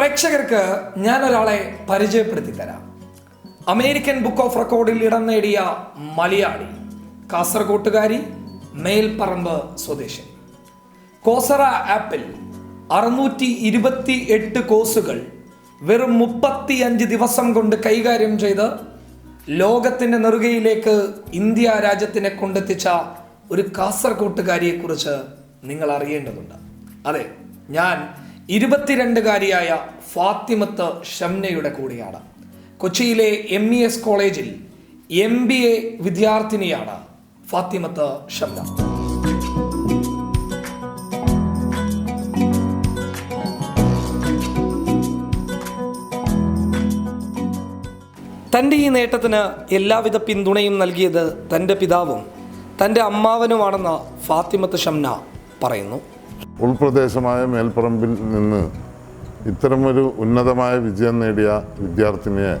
പ്രേക്ഷകർക്ക് ഞാൻ ഒരാളെ പരിചയപ്പെടുത്തി തരാം അമേരിക്കൻ ബുക്ക് ഓഫ് റെക്കോർഡിൽ ഇടം നേടിയ മലയാളി കാസർകോട്ടുകാരി മേൽപ്പറമ്പ് സ്വദേശി കോസറ ആപ്പിൽ അറുന്നൂറ്റി ഇരുപത്തി എട്ട് കോഴ്സുകൾ വെറും മുപ്പത്തി അഞ്ച് ദിവസം കൊണ്ട് കൈകാര്യം ചെയ്ത് ലോകത്തിന്റെ നെറുകയിലേക്ക് ഇന്ത്യ രാജ്യത്തിനെ കൊണ്ടെത്തിച്ച ഒരു കാസർകോട്ടുകാരിയെക്കുറിച്ച് നിങ്ങൾ അറിയേണ്ടതുണ്ട് അതെ ഞാൻ ഇരുപത്തിരണ്ടുകാരിയായ ഫാത്തിമത്ത് ഷംനയുടെ കൂടെയാണ്. കൊച്ചിയിലെ എം ഇ എസ് കോളേജിൽ എം ബി എ വിദ്യാർത്ഥിനിയാണ് ഫാത്തിമത്ത് ഷംന. തന്റെ ഈ നേട്ടത്തിന് എല്ലാവിധ പിന്തുണയും നൽകിയത് തന്റെ പിതാവും തന്റെ അമ്മാവനുമാണെന്ന് ഫാത്തിമത്ത് ഷംന പറയുന്നു. ഉൾപ്രദേശമായ മേൽപ്പറമ്പിൽ നിന്ന് ഇത്തരമൊരു ഉന്നതമായ വിജയം നേടിയ വിദ്യാർത്ഥിനിയെ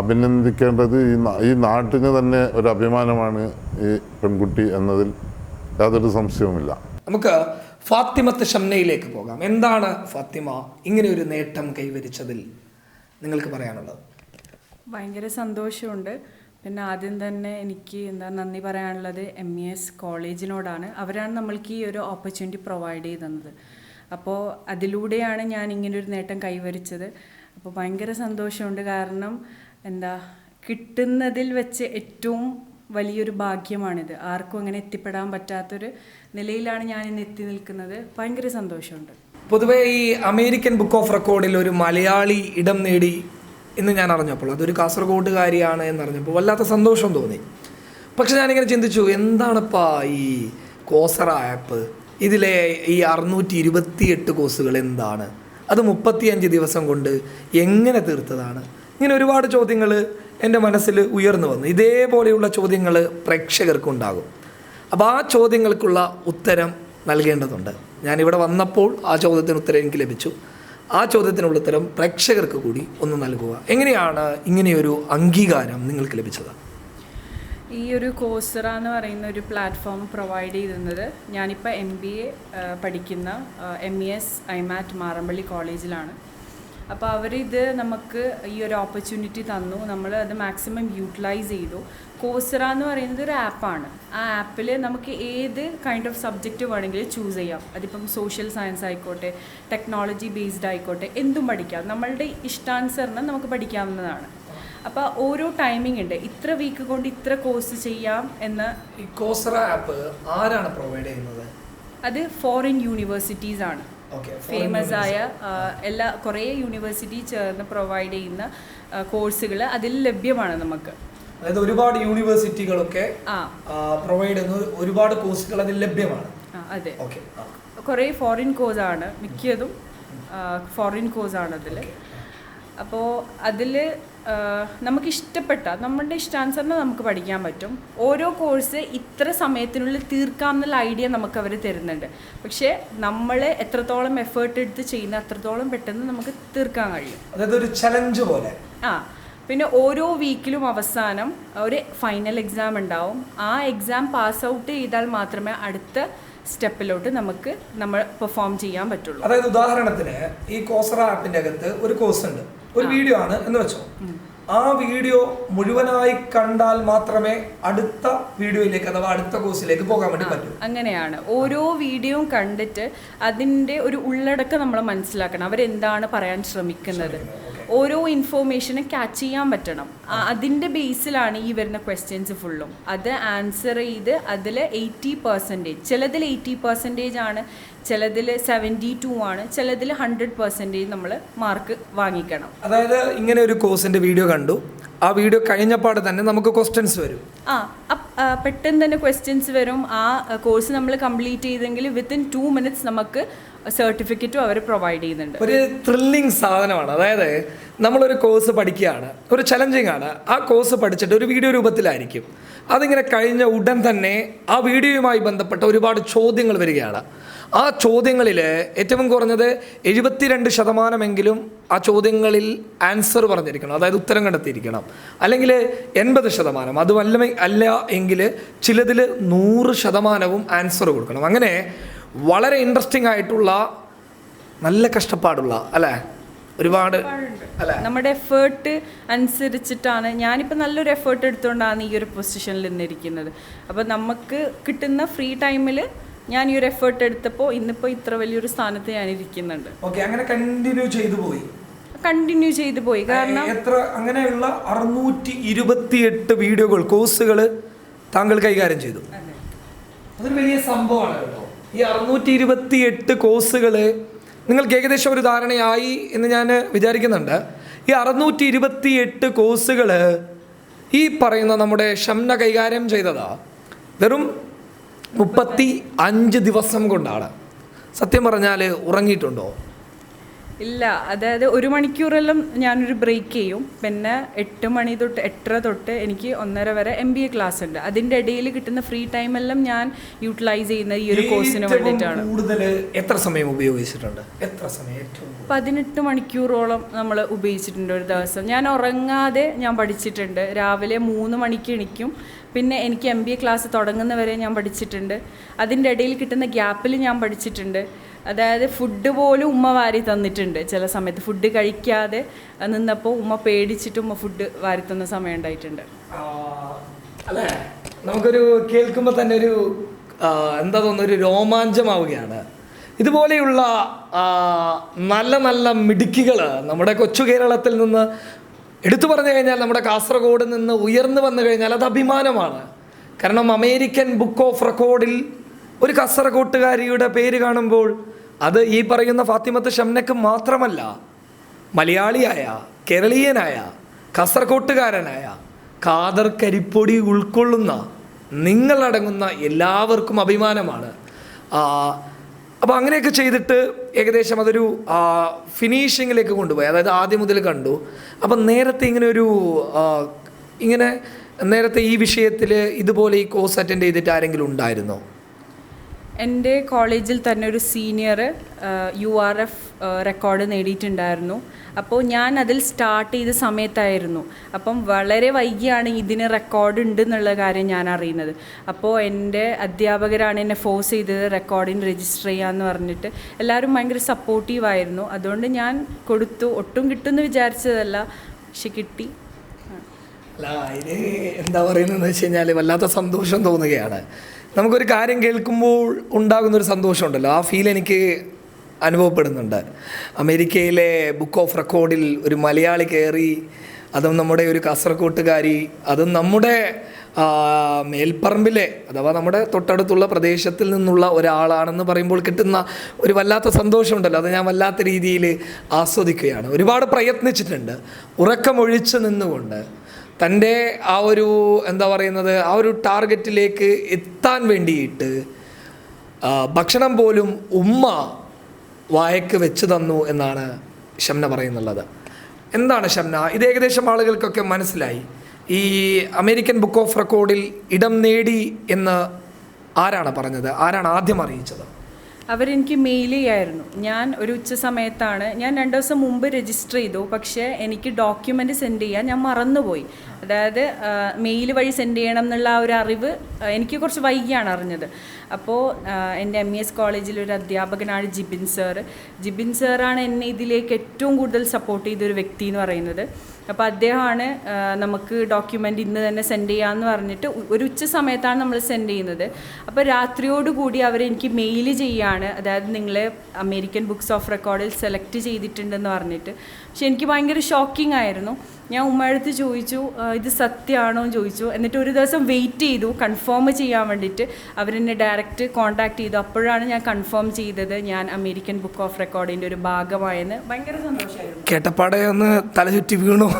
അഭിനന്ദിക്കേണ്ടത് ഈ നാട്ടിന് തന്നെ ഒരു അഭിമാനമാണ് ഈ പെൺകുട്ടി എന്നതിൽ യാതൊരു സംശയവുമില്ല. നമുക്ക് ഫാത്തിമത്ത് ഷംനയിലേക്ക് പോകാം. എന്താണ് ഫാത്തിമ ഇങ്ങനെ ഒരു നേട്ടം കൈവരിച്ചതിൽ നിങ്ങൾക്ക് പറയാനുള്ളത്? ഭയങ്കര സന്തോഷമുണ്ട്. പിന്നെ ആദ്യം തന്നെ എനിക്ക് എന്താ നന്ദി പറയാനുള്ളത് എം ഇ എസ് കോളേജിനോടാണ്. അവരാണ് നമ്മൾക്ക് ഈ ഒരു ഓപ്പർച്യൂണിറ്റി പ്രൊവൈഡ് ചെയ്ത് തന്നത് അപ്പോൾ അതിലൂടെയാണ് ഞാൻ ഇങ്ങനൊരു നേട്ടം കൈവരിച്ചത്. അപ്പോൾ ഭയങ്കര സന്തോഷമുണ്ട്. കാരണം എന്താ കിട്ടുന്നതിൽ വെച്ച് ഏറ്റവും വലിയൊരു ഭാഗ്യമാണിത്. ആർക്കും അങ്ങനെ എത്തിപ്പെടാൻ പറ്റാത്തൊരു നിലയിലാണ് ഞാൻ ഇന്ന് എത്തി നിൽക്കുന്നത്. ഭയങ്കര സന്തോഷമുണ്ട്. പൊതുവേ ഈ അമേരിക്കൻ ബുക്ക് ഓഫ് റെക്കോർഡിൽ ഒരു മലയാളി ഇടം നേടി എന്ന് ഞാൻ അറിഞ്ഞപ്പോൾ അതൊരു കാസർഗോഡുകാരിയാണ് എന്നറിഞ്ഞപ്പോൾ വല്ലാത്ത സന്തോഷം തോന്നി. പക്ഷെ ഞാനിങ്ങനെ ചിന്തിച്ചു എന്താണിപ്പാ ഈ കോസറ ആപ്പ്? ഇതിലെ ഈ അറുന്നൂറ്റി ഇരുപത്തി എട്ട് കോഴ്സുകൾ എന്താണ്? അത് മുപ്പത്തിയഞ്ച് ദിവസം കൊണ്ട് എങ്ങനെ തീർത്തതാണ്? ഇങ്ങനെ ഒരുപാട് ചോദ്യങ്ങൾ എന്റെ മനസ്സിൽ ഉയർന്നു വന്നു. ഇതേപോലെയുള്ള ചോദ്യങ്ങൾ പ്രേക്ഷകർക്കുണ്ടാകും അപ്പോൾ ആ ചോദ്യങ്ങൾക്കുള്ള ഉത്തരം നൽകേണ്ടതുണ്ട്. ഞാനിവിടെ വന്നപ്പോൾ ആ ചോദ്യത്തിന് ഉത്തരം എനിക്ക് ലഭിച്ചു. ആ ചോദ്യത്തിനുള്ള ഉത്തരം പ്രേക്ഷകർക്ക് കൂടി ഒന്ന് നൽകുക. എങ്ങനെയാണ് ഇങ്ങനെയൊരു അംഗീകാരം നിങ്ങൾക്ക് ലഭിച്ചത്? ഈ ഒരു കോഴ്സറ എന്ന് പറയുന്ന ഒരു പ്ലാറ്റ്ഫോം പ്രൊവൈഡ് ചെയ്തിരുന്നത് ഞാനിപ്പോൾ എം ബി എ പഠിക്കുന്ന M E S IMAT Marampally കോളേജിലാണ് അപ്പോൾ അവരിത് നമുക്ക് ഈ ഒരു ഓപ്പർച്യൂണിറ്റി തന്നു. നമ്മൾ അത് മാക്സിമം യൂട്ടിലൈസ് ചെയ്തു. കോസറ എന്ന് പറയുന്നത് ഒരു ആപ്പാണ് ആ ആപ്പിൽ നമുക്ക് ഏത് കൈൻഡ് ഓഫ് സബ്ജക്റ്റ് വേണമെങ്കിലും ചൂസ് ചെയ്യാം. അതിപ്പം സോഷ്യൽ സയൻസ് ആയിക്കോട്ടെ ടെക്നോളജി ബേസ്ഡ് ആയിക്കോട്ടെ എന്തും പഠിക്കാം. നമ്മളുടെ ഇഷ്ടാനുസരണം നമുക്ക് പഠിക്കാവുന്നതാണ്. അപ്പോൾ ഓരോ ടൈമിംഗ് ഉണ്ട്. ഇത്ര വീക്ക് കൊണ്ട് ഇത്ര കോഴ്സ് ചെയ്യാം എന്ന് ഈ കോസറ ആപ്പ് ആരാണ് പ്രൊവൈഡ് ചെയ്യുന്നത്? അത് ഫോറിൻ യൂണിവേഴ്സിറ്റീസ് ആണ്. ഫേമസ് ആയ എല്ലാ കുറേ യൂണിവേഴ്സിറ്റി ചേർന്ന് പ്രൊവൈഡ് ചെയ്യുന്ന കോഴ്സുകൾ അതിൽ ലഭ്യമാണ് നമുക്ക്. അതായത് ഒരുപാട് യൂണിവേഴ്സിറ്റികളൊക്കെ പ്രൊവൈഡ് ചെയ്യുന്ന ഒരുപാട് കോഴ്സുകൾ അതിൽ ലഭ്യമാണ്. അതെ. കുറേ ഫോറിൻ കോഴ്സ് ആണ് മിക്കതും ഫോറിൻ കോഴ്സ് ആണ് അതിൽ അപ്പോൾ അതിൽ നമുക്ക് ഇഷ്ടപ്പെട്ട നമ്മുടെ ഇഷ്ടാനുസരണം നമുക്ക് പഠിക്കാൻ പറ്റും. ഓരോ കോഴ്സ് ഇത്ര സമയത്തിനുള്ളിൽ തീർക്കാം എന്നുള്ള ഐഡിയ നമുക്ക് അവർ തരുന്നുണ്ട്. പക്ഷേ നമ്മൾ എത്രത്തോളം എഫേർട്ട് എടുത്ത് ചെയ്യുന്ന അത്രത്തോളം പെട്ടെന്ന് നമുക്ക് തീർക്കാൻ കഴിയും. അതായത് ഒരു ചലഞ്ച് പോലെ. ആ പിന്നെ ഓരോ വീക്കിലും അവസാനം ഒരു ഫൈനൽ എക്സാം ഉണ്ടാവും. ആ എക്സാം പാസ് ഔട്ട് ചെയ്താൽ മാത്രമേ അടുത്ത സ്റ്റെപ്പിലോട്ട് നമുക്ക് നമ്മൾ പെർഫോം ചെയ്യാൻ പറ്റുള്ളൂ. അതായത് ഉദാഹരണത്തിന് ഈ കോസറ ആപ്പിന്റെ അകത്ത് ഒരു കോഴ്സ് ഉണ്ട്. ഒരു വീഡിയോ ആണ് എന്ന് വെച്ചോ. ആ വീഡിയോ മുഴുവനായി കണ്ടാൽ മാത്രമേ അടുത്ത വീഡിയോയിലേക്ക് അഥവാ അടുത്ത കോഴ്സിലേക്ക് പോകാൻ വേണ്ടി പറ്റൂ. അങ്ങനെയാണ്. ഓരോ വീഡിയോയും കണ്ടിട്ട് അതിന്റെ ഒരു ഉള്ളടക്കം നമ്മൾ മനസ്സിലാക്കണം. അവരെന്താണ് പറയാൻ ശ്രമിക്കുന്നത്. ഓരോ ഇൻഫോർമേഷനും ക്യാച്ച് ചെയ്യാൻ പറ്റണം. അതിന്റെ ബേസിലാണ് ഈ വരുന്ന ക്വസ്റ്റ്യൻസ് ഫുള്ളും അത് ആൻസർ ചെയ്ത് അതിൽ എയ്റ്റി പെർസെന്റേജ് ചിലതിൽ എയ്റ്റി പെർസെന്റേജ് ആണ് ചിലതിൽ സെവന്റി ടു ആണ് ചിലതിൽ ഹൺഡ്രഡ് പെർസെന്റേജ് നമ്മൾ മാർക്ക് വാങ്ങിക്കണം. അതായത് ഇങ്ങനെ ഒരു കോഴ്സിന്റെ വീഡിയോ കണ്ടു. ആ വീഡിയോ കഴിഞ്ഞപ്പാട് തന്നെ നമുക്ക് ക്വസ്റ്റ്യൻസ് വരും. ആ, പെട്ടെന്ന് തന്നെ ക്വസ്റ്റ്യൻസ് വരും. ആ കോഴ്സ് നമ്മൾ കംപ്ലീറ്റ് ചെയ്തെങ്കിൽ വിത്തിൻ ടു മിനിറ്റ്സ് നമുക്ക് സർട്ടിഫിക്കറ്റും അവർ പ്രൊവൈഡ് ചെയ്യുന്നുണ്ട്. ഒരു ത്രില്ലിങ് സാധനമാണ്. അതായത് നമ്മളൊരു കോഴ്സ് പഠിക്കുകയാണ്. ഒരു ചലഞ്ചിങ് ആണ്. ആ കോഴ്സ് പഠിച്ചിട്ട് ഒരു വീഡിയോ രൂപത്തിലായിരിക്കും. അതിങ്ങനെ കഴിഞ്ഞ ഉടൻ തന്നെ ആ വീഡിയോയുമായി ബന്ധപ്പെട്ട ഒരുപാട് ചോദ്യങ്ങൾ വരികയാണ്. ആ ചോദ്യങ്ങളിൽ ഏറ്റവും കുറഞ്ഞത് എഴുപത്തിരണ്ട് ശതമാനമെങ്കിലും ആ ചോദ്യങ്ങളിൽ ആൻസർ പറഞ്ഞിരിക്കണം. അതായത് ഉത്തരം കണ്ടെത്തിയിരിക്കണം. അല്ലെങ്കിൽ എൺപത് ശതമാനം. അതുമല്ല അല്ല എങ്കിൽ ചിലതിൽ നൂറ് ശതമാനവും ആൻസർ കൊടുക്കണം. അങ്ങനെ വളരെ ഇൻട്രസ്റ്റിംഗ് ആയിട്ടുള്ള നല്ല കഷ്ടപ്പാടുള്ള അല്ലേ? ഒരുപാട് നമ്മുടെ എഫേർട്ട് അനുസരിച്ചിട്ടാണ് ഞാനിപ്പോൾ നല്ലൊരു എഫേർട്ട് എടുത്തുകൊണ്ടാണ് ഈ ഒരു പൊസിഷനിൽ നിന്നിരിക്കുന്നത്. അപ്പോൾ നമുക്ക് കിട്ടുന്ന ഫ്രീ ടൈമിൽ ഞാൻ ഈ ഒരു എഫേർട്ട് എടുത്തപ്പോൾ ഇന്നിപ്പോ ഇത്ര വലിയൊരു സ്ഥാനത്ത് ഞാൻ ഇരിക്കുന്നുണ്ട് ഓക്കെ അങ്ങനെ കണ്ടിന്യൂ ചെയ്തു പോയി. കണ്ടിന്യൂ ചെയ്തു പോയി. കാരണം എത്ര അങ്ങനെയുള്ള അറുന്നൂറ്റി ഇരുപത്തിയെട്ട് വീഡിയോകൾ കോഴ്സുകൾ താങ്കൾ കൈകാര്യം ചെയ്തു. അതൊരു വലിയ സംഭവമാണ് കേട്ടോ. ഈ അറുന്നൂറ്റി ഇരുപത്തി എട്ട് കോഴ്സുകൾ നിങ്ങൾക്ക് ഏകദേശം ഒരു ധാരണയായി എന്ന് ഞാൻ വിചാരിക്കുന്നുണ്ട്. ഈ അറുന്നൂറ്റി ഇരുപത്തി എട്ട് കോഴ്സുകൾ ഈ പറയുന്ന നമ്മുടെ ഷംന കൈകാര്യം ചെയ്തതാ. വെറും മുപ്പത്തി അഞ്ച് ദിവസം കൊണ്ടാണ്. സത്യം പറഞ്ഞാൽ ഉറങ്ങിയിട്ടുണ്ടോ? ഇല്ല അതായത് ഒരു മണിക്കൂറെല്ലാം ഞാനൊരു ബ്രേക്ക് ചെയ്യും. പിന്നെ എട്ട് മണി തൊട്ട് എട്ടര തൊട്ട് എനിക്ക് ഒന്നര വരെ എം ബി എ ക്ലാസ് ഉണ്ട്. അതിന്റെ ഇടയിൽ കിട്ടുന്ന ഫ്രീ ടൈം എല്ലാം ഞാൻ യൂട്ടിലൈസ് ചെയ്യുന്ന ഈ ഒരു കോഴ്സിന് വേണ്ടിയിട്ടാണ്. കൂടുതൽ എത്ര സമയം ഉപയോഗിച്ചിട്ടുണ്ട്? എത്ര സമയം? പതിനെട്ട് മണിക്കൂറോളം നമ്മൾ ഉപയോഗിച്ചിട്ടുണ്ട് ഒരു ദിവസം. ഞാൻ ഉറങ്ങാതെ ഞാൻ പഠിച്ചിട്ടുണ്ട്. രാവിലെ മൂന്ന് മണിക്ക് എണിക്കും. പിന്നെ എനിക്ക് എം ബി എ ക്ലാസ് തുടങ്ങുന്നവരെ ഞാൻ പഠിച്ചിട്ടുണ്ട്. അതിന്റെ ഇടയിൽ കിട്ടുന്ന ഗ്യാപ്പിൽ ഞാൻ പഠിച്ചിട്ടുണ്ട്. അതായത് ഫുഡ് പോലും ഉമ്മ വാരി തന്നിട്ടുണ്ട് ചില സമയത്ത്. ഫുഡ് കഴിക്കാതെ നിന്നപ്പോൾ ഉമ്മ പേടിച്ചിട്ട് ഉമ്മ ഫുഡ് വാരി തന്ന സമയം ഉണ്ടായിട്ടുണ്ട്. അല്ലെ? നമുക്കൊരു കേൾക്കുമ്പോൾ തന്നെ ഒരു എന്താ തോന്നുന്നു ഒരു രോമാഞ്ചമാവുകയാണ്. ഇതുപോലെയുള്ള നല്ല നല്ല മിടുക്കികൾ നമ്മുടെ കൊച്ചു കേരളത്തിൽ നിന്ന് എടുത്തു പറഞ്ഞു കഴിഞ്ഞാൽ നമ്മുടെ കാസർഗോഡ് നിന്ന് ഉയർന്നു വന്നു കഴിഞ്ഞാൽ അത് അഭിമാനമാണ്. കാരണം അമേരിക്കൻ ബുക്ക് ഓഫ് റെക്കോർഡിൽ ഒരു കാസർഗോട്ടുകാരിയുടെ പേര് കാണുമ്പോൾ അത് ഈ പറയുന്ന ഫാത്തിമത്ത് ഷംനക്ക് മാത്രമല്ല മലയാളിയായ കേരളീയനായ കാസർകോട്ടുകാരനായ കാതർ കരിപ്പൊടി ഉൾക്കൊള്ളുന്ന നിങ്ങളടങ്ങുന്ന എല്ലാവർക്കും അഭിമാനമാണ്. അപ്പോൾ അങ്ങനെയൊക്കെ ചെയ്തിട്ട് ഏകദേശം അതൊരു ഫിനിഷിങ്ങിലേക്ക് കൊണ്ടുപോയി. അതായത് ആദ്യം മുതൽ കണ്ടു. അപ്പം നേരത്തെ ഇങ്ങനെ ഒരു ഇങ്ങനെ നേരത്തെ ഈ വിഷയത്തിൽ ഇതുപോലെ ഈ കോഴ്സ് അറ്റൻഡ് ചെയ്തിട്ട് ആരെങ്കിലും ഉണ്ടായിരുന്നോ? എന്റെ കോളേജിൽ തന്നെ ഒരു senior U R F record നേടിയിട്ടുണ്ടായിരുന്നു. അപ്പോൾ ഞാൻ അതിൽ സ്റ്റാർട്ട് ചെയ്ത സമയത്തായിരുന്നു. അപ്പം വളരെ വൈകിയാണ് ഇതിന് റെക്കോർഡ് ഉണ്ട് എന്നുള്ള കാര്യം ഞാൻ അറിയുന്നത്. അപ്പോൾ എന്റെ അധ്യാപകരാണ് എന്നെ ഫോഴ്സ് ചെയ്തത് റെക്കോർഡിന് രജിസ്റ്റർ ചെയ്യാമെന്ന് പറഞ്ഞിട്ട്. എല്ലാവരും ഭയങ്കര സപ്പോർട്ടീവായിരുന്നു അതുകൊണ്ട് ഞാൻ കൊടുത്തു. ഒട്ടും കിട്ടുമെന്ന് വിചാരിച്ചതല്ല. പക്ഷെ കിട്ടി. അല്ല ഇത് എന്താ പറയുന്നതെന്ന് വെച്ച് കഴിഞ്ഞാൽ വല്ലാത്ത സന്തോഷം തോന്നുകയാണ്. നമുക്കൊരു കാര്യം കേൾക്കുമ്പോൾ ഉണ്ടാകുന്നൊരു സന്തോഷമുണ്ടല്ലോ. ആ ഫീൽ എനിക്ക് അനുഭവപ്പെടുന്നുണ്ട്. അമേരിക്കയിലെ ബുക്ക് ഓഫ് റെക്കോർഡിൽ ഒരു മലയാളി കയറി അതും നമ്മുടെ ഒരു കാസർഗോട്ടുകാരി അതും നമ്മുടെ മേൽപ്പറമ്പിലെ അഥവാ നമ്മുടെ തൊട്ടടുത്തുള്ള പ്രദേശത്തിൽ നിന്നുള്ള ഒരാളാണെന്ന് പറയുമ്പോൾ കിട്ടുന്ന ഒരു വല്ലാത്ത സന്തോഷമുണ്ടല്ലോ. അത് ഞാൻ വല്ലാത്ത രീതിയിൽ ആസ്വദിക്കുകയാണ്. ഒരുപാട് പ്രയത്നിച്ചിട്ടുണ്ട്. ഉറക്കമൊഴിച്ച് നിന്നുകൊണ്ട്. തന്റെ ആ ഒരു എന്താ പറയുന്നത് ആ ഒരു ടാർഗറ്റിലേക്ക് എത്താൻ വേണ്ടിയിട്ട് ഭക്ഷണം പോലും ഉമ്മ വായക്ക് വെച്ച് തന്നു എന്നാണ് ഷംന പറയുന്നുള്ളത്. എന്താണ് ഷംന? ഇത് ഏകദേശം ആളുകൾക്കൊക്കെ മനസ്സിലായി. ഈ അമേരിക്കൻ ബുക്ക് ഓഫ് റെക്കോർഡിൽ ഇടം നേടി എന്ന് ആരാണ് പറഞ്ഞത്? ആരാണ് ആദ്യം അറിയിച്ചത്? അവരെനിക്ക് മെയിൽ ചെയ്യായിരുന്നു. ഞാൻ ഒരു ഉച്ച സമയത്താണ് ഞാൻ രണ്ട് ദിവസം മുമ്പ് രജിസ്റ്റർ ചെയ്തു പക്ഷേ എനിക്ക് ഡോക്യുമെന്റ് സെൻഡ് ചെയ്യാൻ ഞാൻ മറന്നുപോയി. അതായത് മെയിൽ വഴി സെൻഡ് ചെയ്യണം എന്നുള്ള ആ ഒരു അറിവ് എനിക്ക് കുറച്ച് വൈകിയാണ് അറിഞ്ഞത്. അപ്പോൾ എന്റെ എം ഇ എസ് കോളേജിൽ ഒരു അധ്യാപകനാണ് ജിബിൻ സർ ജിബിൻ സാറാണ് എന്നെ ഇതിലേക്ക് ഏറ്റവും കൂടുതൽ സപ്പോർട്ട് ചെയ്തൊരു വ്യക്തി എന്ന് പറയുന്നത്. അപ്പോൾ അദ്ദേഹമാണ് നമുക്ക് ഡോക്യുമെന്റ് ഇന്ന് തന്നെ സെൻഡ് ചെയ്യാമെന്ന് പറഞ്ഞിട്ട് ഒരു ഉച്ച സമയത്താണ് നമ്മൾ സെൻഡ് ചെയ്യുന്നത്. അപ്പോൾ രാത്രിയോടുകൂടി അവരെനിക്ക് മെയിൽ ചെയ്യാണ്. അതായത് നിങ്ങൾ അമേരിക്കൻ ബുക്സ് ഓഫ് റെക്കോർഡിൽ സെലക്ട് ചെയ്തിട്ടുണ്ടെന്ന് പറഞ്ഞിട്ട്. പക്ഷെ എനിക്ക് ഭയങ്കര ഷോക്കിംഗ് ആയിരുന്നു. ഞാൻ ഉമ്മയടുത്ത് ചോദിച്ചു ഇത് സത്യമാണോ എന്ന് ചോദിച്ചു. എന്നിട്ട് ഒരു ദിവസം വെയിറ്റ് ചെയ്തു കൺഫേം ചെയ്യാൻ വേണ്ടിയിട്ട്. അവരെന്നെ ഡയറക്റ്റ് കോൺടാക്ട് ചെയ്തു. അപ്പോഴാണ് ഞാൻ കൺഫേം ചെയ്തത് ഞാൻ അമേരിക്കൻ ബുക്ക് ഓഫ് റെക്കോർഡിന്റെ ഒരു ഭാഗമായെന്ന്. ഭയങ്കര സന്തോഷമായിരുന്നു കേട്ടപ്പാടെ ഒന്ന് തലചുറ്റി വീണു.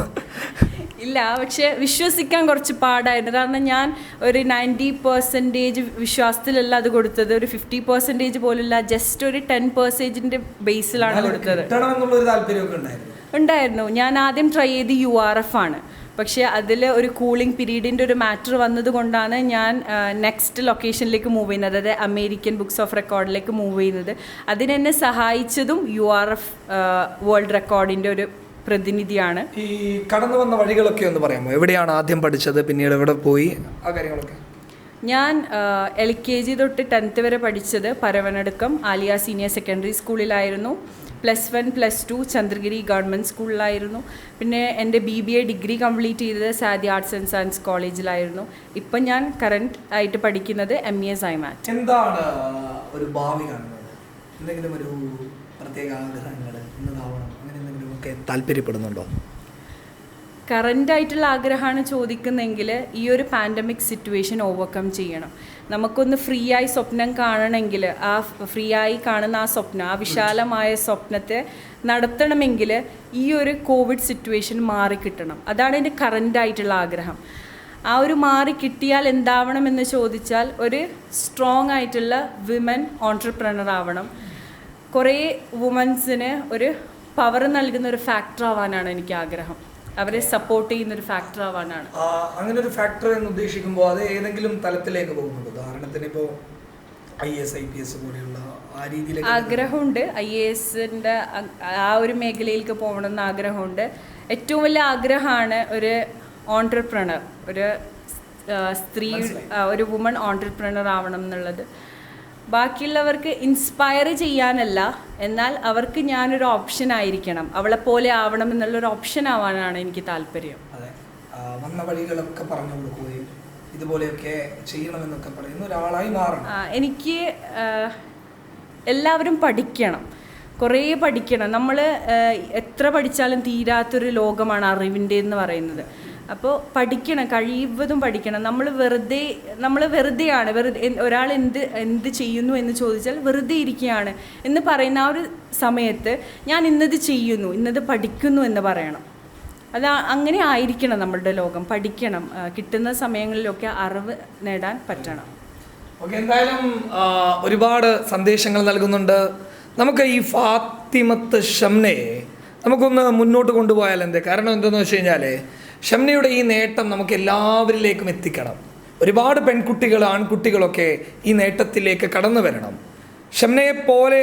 ഇല്ല പക്ഷേ വിശ്വസിക്കാൻ കുറച്ച് പാടായിരുന്നു. കാരണം ഞാൻ ഒരു നയന്റി പെർസെന്റേജ് വിശ്വാസത്തിലല്ല അത് കൊടുത്തത്. ഒരു ഫിഫ്റ്റി പെർസെന്റേജ് പോലുള്ള ജസ്റ്റ് ഒരു ടെൻ പെർസെന്റേജിന്റെ ബേസിലാണ് കൊടുത്തത്. ഉണ്ടായിരുന്നു. ഞാൻ ആദ്യം ട്രൈ ചെയ്ത് യു ആർ എഫ് ആണ്. പക്ഷേ അതിൽ ഒരു കൂളിംഗ് പീരീഡിന്റെ ഒരു മാറ്റർ വന്നതുകൊണ്ടാണ് ഞാൻ നെക്സ്റ്റ് ലൊക്കേഷനിലേക്ക് മൂവ് ചെയ്യുന്നത്. അതായത് അമേരിക്കൻ ബുക്സ് ഓഫ് റെക്കോർഡിലേക്ക് മൂവ് ചെയ്യുന്നത്. അതിനെന്നെ സഹായിച്ചതും യു ആർ എഫ് വേൾഡ് റെക്കോർഡിന്റെ ഒരു പ്രതിനിധിയാണ്. ഈ കടന്നു വന്ന വഴികളൊക്കെ ഒന്ന് പറയാമോ? എവിടെയാണ് ആദ്യം പഠിച്ചത്? പിന്നീട് എവിടെ പോയി? ആ കാര്യങ്ങളൊക്കെ. ഞാൻ എൽ കെ ജി തൊട്ട് ടെൻത്ത് വരെ പഠിച്ചത് പരവനടുക്കം ആലിയ സീനിയർ സെക്കൻഡറി സ്കൂളിലായിരുന്നു plus one plus two Chandragiri government സ്കൂളിലായിരുന്നു. പിന്നെ എന്റെ B B A degree complete ചെയ്തത് സാദി ആർട്സ് ആൻഡ് സയൻസ് കോളേജിലായിരുന്നു. ഇപ്പം ഞാൻ കറണ്ട് ആയിട്ട് പഠിക്കുന്നത് എം ഇ എസ് ഐമാറ്റ് എന്താണ് ഒരു ഭാവി കാണുന്നത്? എന്തെങ്കിലും ഒരു പ്രത്യേക ആഗ്രഹങ്ങൾ അങ്ങനെ എന്തെങ്കിലും ഒക്കെ താല്പര്യപ്പെടുന്നുണ്ടോ? കറന്റ് ആയിട്ടുള്ള ആഗ്രഹമാണ് ചോദിക്കുന്നതെങ്കിൽ ഈ ഒരു പാൻഡമിക് സിറ്റുവേഷൻ ഓവർകം ചെയ്യണം. നമുക്കൊന്ന് ഫ്രീ ആയി സ്വപ്നം കാണണമെങ്കിൽ ആ ഫ്രീ ആയി കാണുന്ന ആ സ്വപ്നം ആ വിശാലമായ സ്വപ്നത്തെ നടത്തണമെങ്കിൽ ഈ ഒരു കോവിഡ് സിറ്റുവേഷൻ മാറിക്കിട്ടണം അതാണ് എന്റെ കറന്റ് ആയിട്ടുള്ള ആഗ്രഹം. ആ ഒരു മാറി കിട്ടിയാൽ എന്താവണം എന്ന് ചോദിച്ചാൽ ഒരു സ്ട്രോങ് ആയിട്ടുള്ള വിമൻ ഓൺടർപ്രണർ ആവണം. കുറേ വുമൻസിന് ഒരു പവർ നൽകുന്ന ഒരു ഫാക്ടർ ആവാനാണ് എനിക്ക് ആഗ്രഹം. അവരെ സപ്പോർട്ട് ചെയ്യുന്ന ഒരു ഫാക്ടർ ആവാനാണ്. അങ്ങനെ ഒരു ഫാക്ടർ എന്ന് ഉദ്ദേശിക്കുമ്പോൾ അത് ഏതെങ്കിലും തലത്തിലേക്ക് പോകുന്നുണ്ട്? ഉദാഹരണത്തിന് ഇപ്പോൾ I S I P S പോലെയുള്ള ആ രീതിയിൽ ആഗ്രഹമുണ്ട്. ഐ എ എസിന്റെ ആ ഒരു മേഖലയിലേക്ക് പോകണമെന്ന് ആഗ്രഹമുണ്ട്. ഏറ്റവും വലിയ ആഗ്രഹമാണ് ഒരു ഓൺടർപ്രണർ ഒരു സ്ത്രീ ഒരു വുമൺ ഓൺടർപ്രണർ ആവണം എന്നുള്ളത്. ബാക്കിയുള്ളവർക്ക് ഇൻസ്പയർ ചെയ്യാനല്ല എന്നാൽ അവർക്ക് ഞാനൊരു ഓപ്ഷൻ ആയിരിക്കണം. അവളെ പോലെ ആവണം എന്നുള്ളൊരു ഓപ്ഷൻ ആവാനാണ് എനിക്ക് താല്പര്യം. അതെ. വന്ന വഴികളൊക്കെ പറഞ്ഞു കൊടുക്കുകയും ഇതുപോലെയൊക്കെ ചെയ്യണമെന്നൊക്കെ പറയുന്ന ഒരാളായി മാറണം. എനിക്ക് എല്ലാവരും പഠിക്കണം. കുറേ പഠിക്കണം. നമ്മൾ എത്ര പഠിച്ചാലും തീരാത്തൊരു ലോകമാണ് അറിവിന്റെ എന്ന് പറയുന്നത്. അപ്പോൾ പഠിക്കണം കഴിവതും പഠിക്കണം. നമ്മൾ വെറുതെ നമ്മൾ വെറുതെയാണ് വെറുതെ ഒരാൾ എന്ത് എന്ത് ചെയ്യുന്നു എന്ന് ചോദിച്ചാൽ വെറുതെ ഇരിക്കുകയാണ് എന്ന് പറയുന്ന ആ ഒരു സമയത്ത് ഞാൻ ഇന്നത് ചെയ്യുന്നു ഇന്നത് പഠിക്കുന്നു എന്ന് പറയണം. അത് അങ്ങനെ ആയിരിക്കണം നമ്മളുടെ ലോകം. പഠിക്കണം കിട്ടുന്ന സമയങ്ങളിലൊക്കെ അറിവ് നേടാൻ പറ്റണം. ഓക്കെ എന്തായാലും ഒരുപാട് സന്ദേശങ്ങൾ നൽകുന്നുണ്ട്. നമുക്ക് ഈ ഫാത്തിമത്ത് ഷംനയെ നമുക്കൊന്ന് മുന്നോട്ട് കൊണ്ടുപോയാൽ എന്തേ? കാരണം എന്തെന്ന് വെച്ച് കഴിഞ്ഞാൽ ഷംനയുടെ ഈ നേട്ടം നമുക്ക് എല്ലാവരിലേക്കും എത്തിക്കണം. ഒരുപാട് പെൺകുട്ടികൾ ആൺകുട്ടികളൊക്കെ ഈ നേട്ടത്തിലേക്ക് കടന്നു വരണം. ഷംനയെപ്പോലെ പോലെ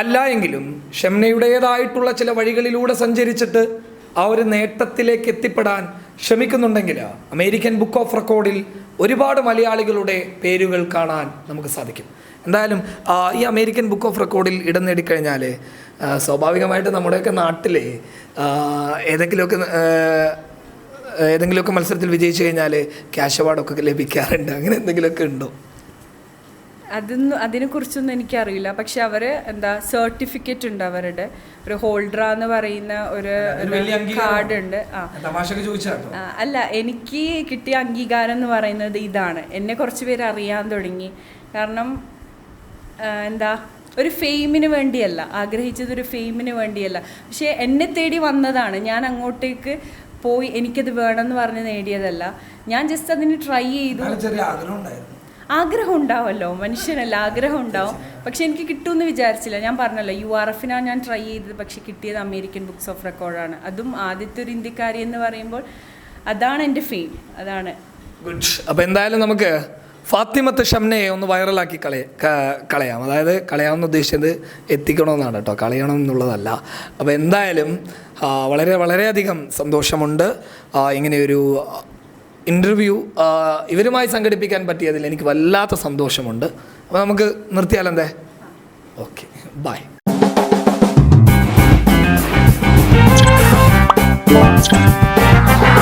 അല്ല എങ്കിലും ഷംനയുടേതായിട്ടുള്ള ചില വഴികളിലൂടെ സഞ്ചരിച്ചിട്ട് ആ ഒരു നേട്ടത്തിലേക്ക് എത്തിപ്പെടാൻ ശ്രമിക്കുന്നുണ്ടെങ്കിൽ അമേരിക്കൻ ബുക്ക് ഓഫ് റെക്കോർഡിൽ ഒരുപാട് മലയാളികളുടെ പേരുകൾ കാണാൻ നമുക്ക് സാധിക്കും. എന്തായാലും ഈ അമേരിക്കൻ ബുക്ക് ഓഫ് റെക്കോർഡിൽ ഇടം നേടിക്കഴിഞ്ഞാൽ സ്വാഭാവികമായിട്ട് നമ്മുടെയൊക്കെ നാട്ടിലെ ഏതെങ്കിലുമൊക്കെ ഏതെങ്കിലുമൊക്കെ മത്സരത്തിൽ വിജയിച്ചു കഴിഞ്ഞാൽ ക്യാഷ് അവാർഡൊക്കെ ലഭിക്കാറുണ്ട്. അങ്ങനെ എന്തെങ്കിലുമൊക്കെ ഉണ്ടോ? അതൊന്നും അതിനെക്കുറിച്ചൊന്നും എനിക്കറിയില്ല. പക്ഷെ അവർ എന്താ സർട്ടിഫിക്കറ്റ് ഉണ്ട് അവരുടെ. ഒരു ഹോൾഡർ എന്ന് പറയുന്ന ഒരു. കാർഡ് ഉണ്ട്. അല്ല എനിക്ക് കിട്ടിയ അംഗീകാരം എന്ന് പറയുന്നത് ഇതാണ്. എന്നെ കുറച്ച് പേര് അറിയാൻ തുടങ്ങി. കാരണം എന്താ ഒരു ഫെയിമിന് വേണ്ടിയല്ല. ആഗ്രഹിച്ചത് ഒരു ഫെയിമിന് വേണ്ടിയല്ല. പക്ഷേ എന്നെ തേടി വന്നതാണ്. ഞാൻ അങ്ങോട്ടേക്ക് പോയി എനിക്കത് വേണമെന്ന് പറഞ്ഞ് നേടിയതല്ല. ഞാൻ ജസ്റ്റ് അതിന് ട്രൈ ചെയ്തു. ആഗ്രഹം ഉണ്ടാവുമല്ലോ ആഗ്രഹം ഉണ്ടാവല്ലോ. മനുഷ്യനല്ല ആഗ്രഹം ഉണ്ടാവും. പക്ഷെ എനിക്ക് കിട്ടുമെന്ന് വിചാരിച്ചില്ല. ഞാൻ പറഞ്ഞല്ലോ യു ആർ എഫിനാണ് ഞാൻ ട്രൈ ചെയ്തത്. പക്ഷെ കിട്ടിയത് അമേരിക്കൻ ബുക്സ് ഓഫ് റെക്കോർഡാണ് അതും ആദ്യത്തെ ഒരു ഇന്ത്യക്കാരി എന്ന് പറയുമ്പോൾ അതാണ് എന്റെ ഫെയിം അതാണ്. ഗുഡ് അപ്പോൾ എന്തായാലും നമുക്ക് ഫാത്തിമത്ത് ഷംനയെ ഒന്ന് വൈറലാക്കി കളയ കളയാം. അതായത് കളയാമെന്ന് ഉദ്ദേശിച്ചത് എത്തിക്കണമെന്നാണ് കേട്ടോ. കളയണം എന്നുള്ളതല്ല. അപ്പോൾ എന്തായാലും വളരെ വളരെയധികം സന്തോഷമുണ്ട്. ഇങ്ങനെയൊരു ഇന്റർവ്യൂ ഇവരുമായി സംഘടിപ്പിക്കാൻ പറ്റിയതിൽ എനിക്ക് വല്ലാത്ത സന്തോഷമുണ്ട്. അപ്പോൾ നമുക്ക് നിർത്തിയാലെന്തേ ഓക്കെ ബായ് Thank.